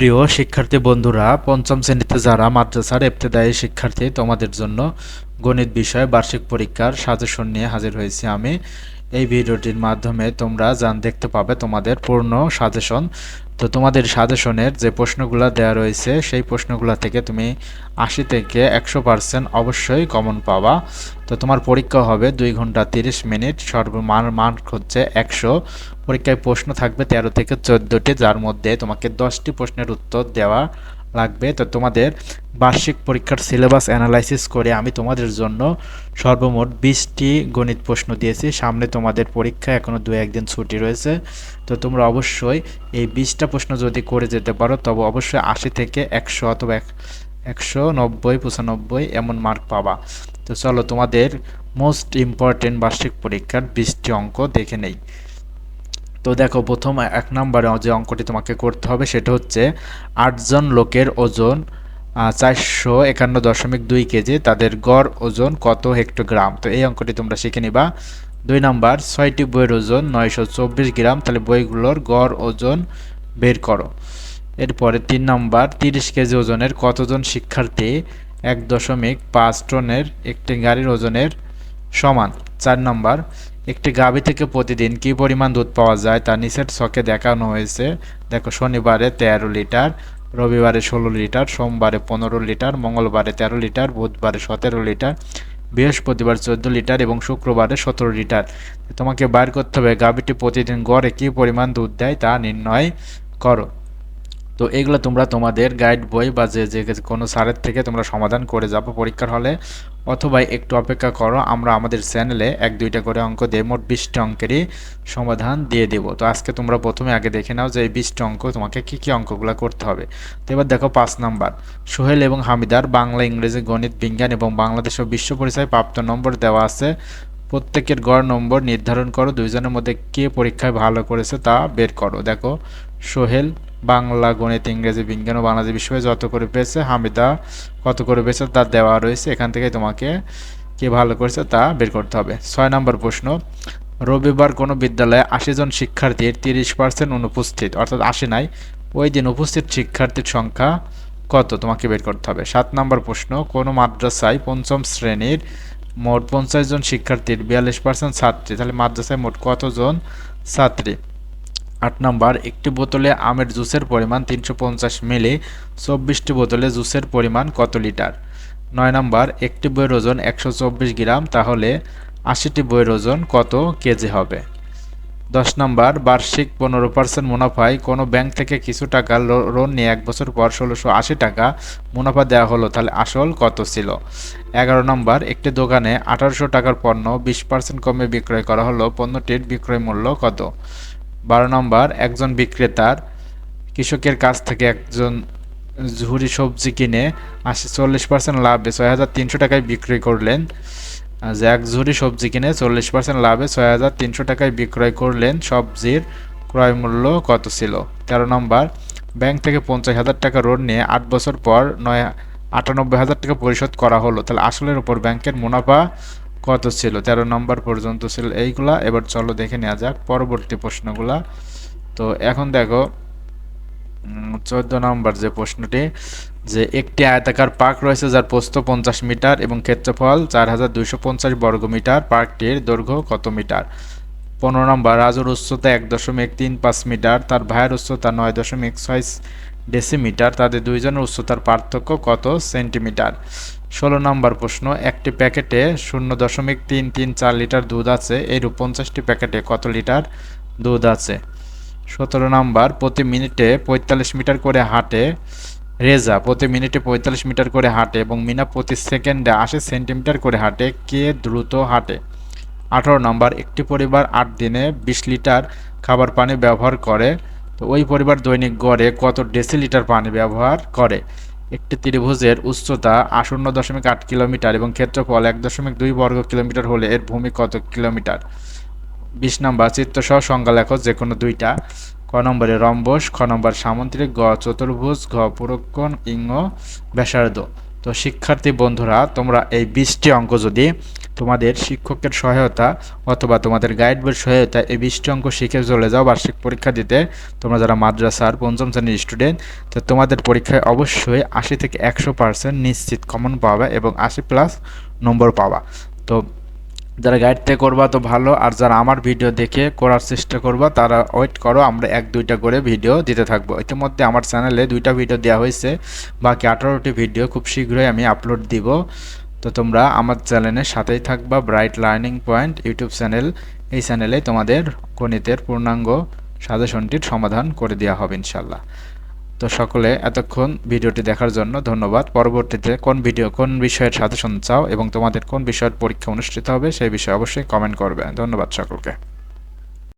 প্রিয় শিক্ষার্থী বন্ধুরা, পঞ্চম শ্রেণীতে যারা মাদ্রাসার এফতেদায়ী শিক্ষার্থী, তোমাদের জন্য গণিত বিষয়ে, বার্ষিক পরীক্ষার সাজেশন নিয়ে হাজির হয়েছি আমি। এই ভিডিওটির মাধ্যমে তোমরা জান, দেখতে পাবে তোমাদের পূর্ণ সাজেশন। তো তোমাদের সাজেশনের যে প্রশ্নগুলো দেওয়া রয়েছে, সেই প্রশ্নগুলো থেকে তুমি আশি থেকে একশো পার্সেন্ট অবশ্যই কমন পাবা। তো তোমার পরীক্ষা হবে দুই ঘণ্টা তিরিশ মিনিট সর্বমান মার্ক হচ্ছে একশো। পরীক্ষায় প্রশ্ন থাকবে তেরো থেকে চোদ্দোটি, যার মধ্যে তোমাকে দশটি প্রশ্নের উত্তর দেওয়া লাগবে। তো তোমাদের বার্ষিক পরীক্ষার সিলেবাস অ্যানালাইসিস করে আমি তোমাদের জন্য সর্বমোট বিশটি গণিত প্রশ্ন দিয়েছি। সামনে তোমাদের পরীক্ষা এখনও দু একদিন ছুটি রয়েছে। তো তোমরা অবশ্যই এই বিশটা প্রশ্ন যদি করে যেতে পারো, তবে অবশ্যই আশি থেকে একশো অথবা এক একশো নব্বই, পঁচানব্বই এমন মার্ক পাবা। তো চলো তোমাদের মোস্ট ইম্পর্টেন্ট বার্ষিক পরীক্ষার বিশটি অঙ্ক দেখে নেই। তো দেখো, প্রথম এক নম্বরে যে অঙ্কটি তোমাকে করতে হবে সেটা হচ্ছে আটজন লোকের ওজন চারশো একান্ন দশমিক দুই কেজি, তাদের গড় ওজন কত হেক্টোগ্রাম? তো এই অঙ্কটি তোমরা শিখে নিবা। দুই নাম্বার, ছয়টি বইয়ের ওজন নয়শো চব্বিশ গ্রাম, তাহলে বইগুলোর গড় ওজন বের করো। এরপরে তিন নাম্বার, তিরিশ কেজি ওজনের কতজন শিক্ষার্থী? এক দশমিক পাঁচ টনের একটি গাড়ির ওজনের সমান। চার নাম্বার একটি গাভী থেকে প্রতিদিন কি পরিমাণ দুধ পাওয়া যায় তা নিচের ছকে দেখানো হয়েছে। দেখো, শনিবারে তেরো লিটার, রবিবারে ষোলো লিটার, সোমবারে পনেরো লিটার, মঙ্গলবারে তেরো লিটার, বুধবারে সতেরো লিটার, বৃহস্পতিবার চোদ্দ লিটার এবং শুক্রবারে সতেরো লিটার। তোমাকে বাইর করতে হবে গাভীটি প্রতিদিন গড়ে কী পরিমাণ দুধ দেয় তা নির্ণয় করো। তো এগুলো তোমরা তোমাদের গাইড বই বা যে যে কোনো স্যারের থেকে তোমরা সমাধান করে যাব পরীক্ষার হলে। অথবা একটু অপেক্ষা করো, আমরা আমাদের চ্যানেলে এক, দুইটা করে অঙ্ক দিয়ে মোট বিশটি অঙ্কেরই সমাধান দিয়ে দেব। তো আজকে তোমরা প্রথমে আগে দেখে নাও যে এই বিশটি অঙ্ক তোমাকে কী কী অঙ্কগুলো করতে হবে। তো এবার দেখো পাঁচ নাম্বার। সোহেল এবং হামিদার বাংলা, ইংরেজি, গণিত, বিজ্ঞান এবং বাংলাদেশ ও বিশ্ব পরিচয় প্রাপ্ত নম্বর দেওয়া আছে। প্রত্যেকের গড় নম্বর নির্ধারণ করো, দুইজনের মধ্যে কে পরীক্ষায় ভালো করেছে তা বের করো। দেখো, সোহেল বাংলা গণিত, ইংরেজি বিজ্ঞান ও বাংলাদেশ বিষয়ে যত করে পেয়েছে, হামিদা কত করে পেয়েছে তা দেওয়া রয়েছে। এখান থেকে তোমাকে কে ভালো করেছে তা বের করতে হবে। ছয় নম্বর প্রশ্ন, রবিবার কোনো বিদ্যালয়ে আশি জন শিক্ষার্থীর তিরিশ পার্সেন্ট অনুপস্থিত, অর্থাৎ আসে নাই, ওই দিন উপস্থিত শিক্ষার্থীর সংখ্যা কত? তোমাকে বের করতে হবে। সাত নম্বর প্রশ্ন, কোনো মাদ্রাসায় পঞ্চম শ্রেণির মোট পঞ্চাশ জন শিক্ষার্থীর বিয়াল্লিশ পার্সেন্ট ছাত্রী? তাহলে মাদ্রাসায় মোট কতজন ছাত্রী? আট নম্বর, একটি বোতলে আমের জুসের পরিমাণ তিনশো পঞ্চাশ মিলি, চব্বিশটি বোতলে জুসের পরিমাণ কত লিটার? নয় নম্বর, একটি বইয়ের ওজন একশো চব্বিশ গ্রাম, তাহলে আশিটি বইয়ের ওজন কত কেজি হবে? দশ নম্বর, বার্ষিক পনেরো পার্সেন্ট মুনাফায় কোনো ব্যাংক থেকে কিছু টাকা লোন নিয়ে এক বছর পর ষোলোশো আশি টাকা মুনাফা দেওয়া হলো, তাহলে আসল কত ছিল? এগারো নম্বর, একটি দোকানে আঠারোশো টাকার পণ্য বিশ পার্সেন্ট কমে বিক্রয় করা হলো, পণ্যটির বিক্রয় মূল্য কত? বারো নম্বর, একজন বিক্রেতার কৃষকের কাছ থেকে একজন ঝুড়ি সবজি কিনে আশি চল্লিশ পার্সেন্ট লাভে ছয় হাজার তিনশো টাকায় বিক্রি করলেন। যে এক ঝুড়ি সবজি কিনে চল্লিশ পার্সেন্ট লাভে ছয় হাজার তিনশো টাকায় বিক্রয় করলেন, সবজির ক্রয় মূল্য কত ছিল? তেরো নম্বর, ব্যাংক থেকে পঞ্চাশ হাজার টাকা ঋণ নিয়ে আট বছর পর নয় আটানব্বই হাজার টাকা পরিশোধ করা হলো। তাহলে আসলের উপর ব্যাংকের মুনাফা কত ছিল? তেরো নম্বর পর্যন্ত ছিল এইগুলা। এবার চলো দেখে নেওয়া যাক পরবর্তী প্রশ্নগুলা। তো এখন দেখো চোদ্দ নম্বর যে প্রশ্নটি, যে একটি আয়তাকার পার্ক রয়েছে যার প্রস্থ পঞ্চাশ মিটার এবং ক্ষেত্রফল চার হাজার দুইশো পঞ্চাশ বর্গ মিটার। পার্কটির দৈর্ঘ্য কত মিটার? পনেরো নম্বর, রাজুর উচ্চতা এক দশমিক তিন পাঁচ মিটার। তার ভাইয়ের উচ্চতা নয় দশমিক ছয় ডেসিমিটার। তাদের দুইজনের উচ্চতার পার্থক্য কত সেন্টিমিটার? ষোলো নম্বর প্রশ্ন, একটি প্যাকেটে শূন্য দশমিক তিন তিন চার লিটার দুধ আছে, এইরূপ পঞ্চাশটি প্যাকেটে কত লিটার দুধ আছে? সতেরো নম্বর, প্রতি মিনিটে পঁয়তাল্লিশ মিটার করে হাঁটে রেজা, প্রতি মিনিটে পঁয়তাল্লিশ মিটার করে হাঁটে এবং মিনা প্রতি সেকেন্ডে আশি সেন্টিমিটার করে হাঁটে, কে দ্রুত হাঁটে? আঠারো নম্বর, একটি পরিবার আট দিনে বিশ লিটার খাবার পানি ব্যবহার করে, তো ওই পরিবার দৈনিক গড়ে কত ডেসিলিটার পানি ব্যবহার করে? একটি ত্রিভুজের উচ্চতা আসন্ন দশমিক আট কিলোমিটার এবং ক্ষেত্রফল এক দশমিক দুই বর্গ কিলোমিটার হলে এর ভূমি কত কিলোমিটার? বিশ নম্বর, চিত্রসহ সংজ্ঞা লেখ যে কোনো দুইটা। ক নম্বরে রম্বস, খ নম্বর সামন্ত্রিক গ চতুর্ভুজ, ঘ পুরক্ষণ ইঙ্গ, ব্যাসার্ধ। তো শিক্ষার্থী বন্ধুরা, তোমরা এই বিশটি অঙ্ক যদি তোমাদের শিক্ষকের সহায়তা অথবা তোমাদের গাইড বইয়ের সহায়তা এই বিশটি অঙ্ক শিখে চলে যাও বার্ষিক পরীক্ষা দিতে। তোমরা যারা মাদ্রাসার পঞ্চম শ্রেণির স্টুডেন্ট তো তোমাদের পরীক্ষায় অবশ্যই আশি থেকে একশো পার্সেন্ট নিশ্চিত কমন পাবে এবং আশি প্লাস নম্বর পাওয়া তো যারা গাইড থেকে করবা তো ভালো, আর যারা আমার ভিডিও দেখে করার চেষ্টা করবা, তারা ওয়েট করো, আমরা এক দুইটা করে ভিডিও দিতে থাকব। ইতিমধ্যে আমার চ্যানেলে দুইটা ভিডিও দেওয়া হয়েছে, বাকি আঠারোটি ভিডিও খুব শীঘ্রই আমি আপলোড দিব। তো তোমরা আমার চ্যানেলের সাথেই থাকবা Bright Learning Point YouTube channel. এই চ্যানেলে তোমাদের গণিতের পূর্ণাঙ্গ সাজেশনটির সমাধান করে দেওয়া হবে ইনশাল্লাহ তো সকলে এতক্ষণ ভিডিওটি দেখার জন্য ধন্যবাদ। পরবর্তীতে কোন ভিডিও, কোন বিষয়ের সাজেশন চাও এবং তোমাদের কোন বিষয়ের পরীক্ষা অনুষ্ঠিত হবে সেই বিষয়ে অবশ্যই কমেন্ট করবে। ধন্যবাদ সকলকে।